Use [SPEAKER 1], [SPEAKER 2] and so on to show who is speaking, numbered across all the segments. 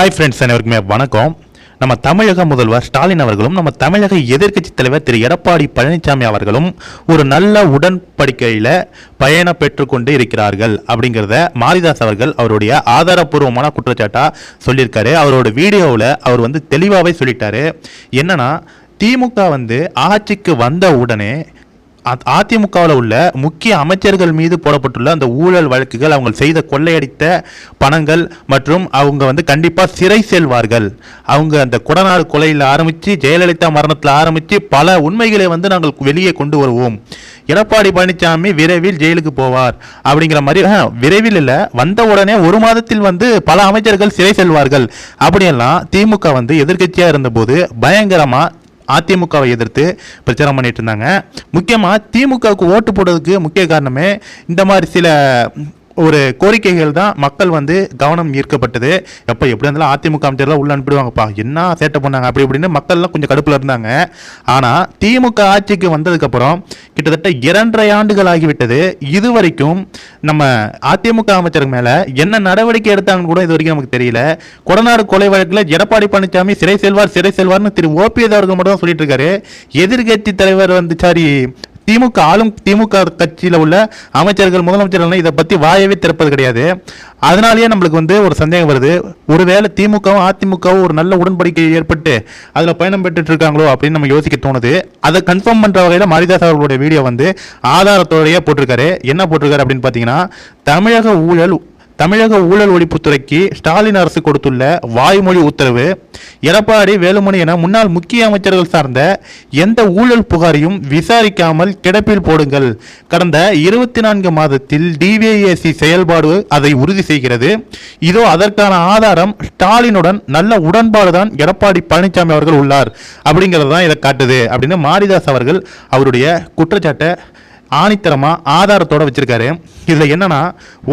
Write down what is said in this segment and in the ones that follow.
[SPEAKER 1] Hi friends அனைவருக்குமே வணக்கம். நம்ம தமிழக முதல்வர் ஸ்டாலின் அவர்களும் நம்ம தமிழக எதிர்க்கட்சி தலைவர் திரு எடப்பாடி பழனிசாமி அவர்களும் ஒரு நல்ல உடன்படிக்கையில் பயணம் பெற்றுக்கொண்டு இருக்கிறார்கள் அப்படிங்கிறத மாரிதாஸ் அவர்கள் அவருடைய ஆதாரப்பூர்வமான குற்றச்சாட்டாக சொல்லியிருக்காரு. அவரோட வீடியோவில் அவர் வந்து தெளிவாகவே சொல்லிட்டாரு. என்னன்னா திமுக வந்து ஆட்சிக்கு வந்த உடனே அதிமுகவில் உள்ள முக்கிய அமைச்சர்கள் மீது போடப்பட்டுள்ள அந்த ஊழல் வழக்குகள் அவங்க செய்த கொள்ளையடித்த பணங்கள் மற்றும் அவங்க வந்து கண்டிப்பாக சிறை செல்வார்கள். அவங்க அந்த குடநாடு கொலையில் ஆரம்பித்து ஜெயலலிதா மரணத்தில் ஆரம்பித்து பல உண்மைகளை வந்து நாங்கள் வெளியே கொண்டு வருவோம். எடப்பாடி பழனிசாமி விரைவில் ஜெயிலுக்கு போவார் அப்படிங்கிற மாதிரி ஆ, விரைவில் இல்லை. வந்த உடனே ஒரு மாதத்தில் வந்து பல அமைச்சர்கள் சிறை செல்வார்கள். அப்படியெல்லாம் திமுக வந்து எதிர்க்கட்சியாக இருந்தபோது பயங்கரமாக அதிமுகவை எதிர்த்து பிரச்சாரம் பண்ணிட்டு இருந்தாங்க. முக்கியமாக திமுகவுக்கு ஓட்டு போடுறதுக்கு முக்கிய காரணமே இந்த மாதிரி சில ஒரு கோரிக்கைகள் தான் மக்கள் வந்து கவனம் ஈர்க்கப்பட்டது. எப்போ எப்படி இருந்தாலும் அதிமுக அமைச்சர்லாம் உள்ள அனுப்பிடுவாங்கப்பா. என்ன சேட்டை பண்ணாங்க? அப்படி இப்படின்னு மக்கள்லாம் கொஞ்சம் கடுப்பில் இருந்தாங்க. ஆனால் திமுக ஆட்சிக்கு வந்ததுக்கப்புறம் கிட்டத்தட்ட இரண்டரை ஆண்டுகள் ஆகிவிட்டது இது வரைக்கும் நம்ம அதிமுக அமைச்சருக்கு மேலே என்ன நடவடிக்கை எடுத்தாங்கன்னு கூட இது வரைக்கும் நமக்கு தெரியல. கொடநாடு கொலை வழக்கில் எடப்பாடி பழனிசாமி சிறை செல்வார் சிறை செல்வார்னு திரு ஓபிஎஸ் அவர்கள் மட்டும் தான் சொல்லிட்டு இருக்காரு. எதிர்கட்சி தலைவர் வந்து சாரி திமுக ஆளும் திமுக கட்சியில் உள்ள அமைச்சர்கள் முதலமைச்சர்கள் இதை பற்றி வாயவே திறப்பது கிடையாது. அதனாலேயே நம்மளுக்கு வந்து ஒரு சந்தேகம் வருது. ஒருவேளை திமுகவும் அதிமுகவும் ஒரு நல்ல உடன்படிக்கை ஏற்பட்டு அதில் பயணம் பெற்றுட்டு இருக்காங்களோ அப்படின்னு நம்ம யோசிக்க தோணுது. அதை கன்ஃபார்ம் பண்ணுற வகையில் மாரிதாஸ் அவர்களுடைய வீடியோ வந்து ஆதாரத்தோடையே போட்டிருக்காரு. என்ன போட்டிருக்காரு அப்படின்னு பார்த்தீங்கன்னா தமிழக ஊழல் தமிழக ஊழல் ஒழிப்புத்துறைக்கு ஸ்டாலின் அரசு கொடுத்துள்ள வாய்மொழி உத்தரவு எடப்பாடி வேலுமணி என முன்னாள் முக்கிய அமைச்சர்கள் சார்ந்த எந்த ஊழல் புகாரையும் விசாரிக்காமல் கிடப்பில் போடுங்கள். கடந்த இருபத்தி நான்கு மாதத்தில் டிவிஏசி செயல்பாடு அதை உறுதி செய்கிறது. இதோ அதற்கான ஆதாரம் ஸ்டாலினுடன் நல்ல உடன்பாடு தான் எடப்பாடி பழனிசாமி அவர்கள் உள்ளார். அப்படிங்கிறது தான் இதை காட்டுது. அப்படின்னு மாரிதாஸ் அவர்கள் அவருடைய குற்றச்சாட்டை ஆணித்தரமாக ஆதாரத்தோட வச்சுருக்காரு. இதில் என்னென்னா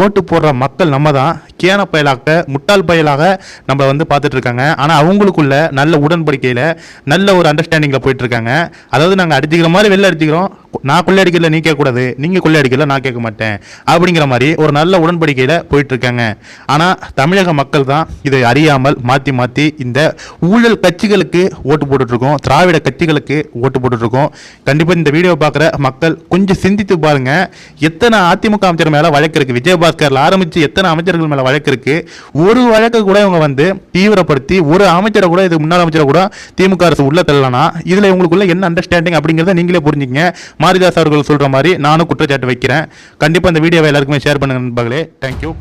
[SPEAKER 1] ஓட்டு போடுற மக்கள் நம்ம தான் கேன பயலாக முட்டாள் பயலாக நம்ம வந்து பார்த்துட்ருக்காங்க. ஆனால் அவங்களுக்குள்ள நல்ல உடன்படிக்கையில் நல்ல ஒரு அண்டர்ஸ்டாண்டிங்கில் போயிட்டுருக்காங்க அதாவது நாங்கள் அடிச்சுக்கிற மாதிரி வெளில அடிச்சுக்கிறோம் நான் கொள்ளை அடிக்கல நீ கேட்கக்கூடாது. நீங்க கொள்ளை அடிக்கல நான் கேட்க மாட்டேன். அப்படிங்கிற மாதிரி ஒரு நல்ல உடன்படிக்கையில் போயிட்டுருக்காங்க. ஆனால் தமிழக மக்கள் தான் இதை அறியாமல் மாற்றி மாற்றி இந்த ஊழல் கட்சிகளுக்கு ஓட்டு போட்டுட்ருக்கோம் திராவிட கட்சிகளுக்கு ஓட்டு போட்டுட்ருக்கோம் கண்டிப்பாக இந்த வீடியோ பார்க்குற மக்கள் கொஞ்சம் சிந்தித்து பாருங்க. எத்தனை அதிமுக அமைச்சர் மேலே வழக்கு இருக்குது விஜயபாஸ்கரில் ஆரம்பித்து எத்தனை அமைச்சர்கள் மேலே வழக்கு இருக்குது ஒரு வழக்கு கூட இவங்க வந்து தீவிரப்படுத்தி ஒரு அமைச்சரை கூட இது முன்னாள் அமைச்சரை கூட திமுக அரசு உள்ள தள்ளலாம்னா இதில் இவங்களுக்குள்ள என்ன அண்டர்ஸ்டாண்டிங் அப்படிங்கிறத நீங்களே புரிஞ்சுங்க மாரிதாஸ் அவர்கள் சொல்ற மாதிரி நானும் குற்றச்சாட்டு வைக்கிறேன். கண்டிப்பாக இந்த வீடியோவை எல்லாருக்குமே ஷேர் பண்ணுங்க நண்பர்களே. தேங்க்யூ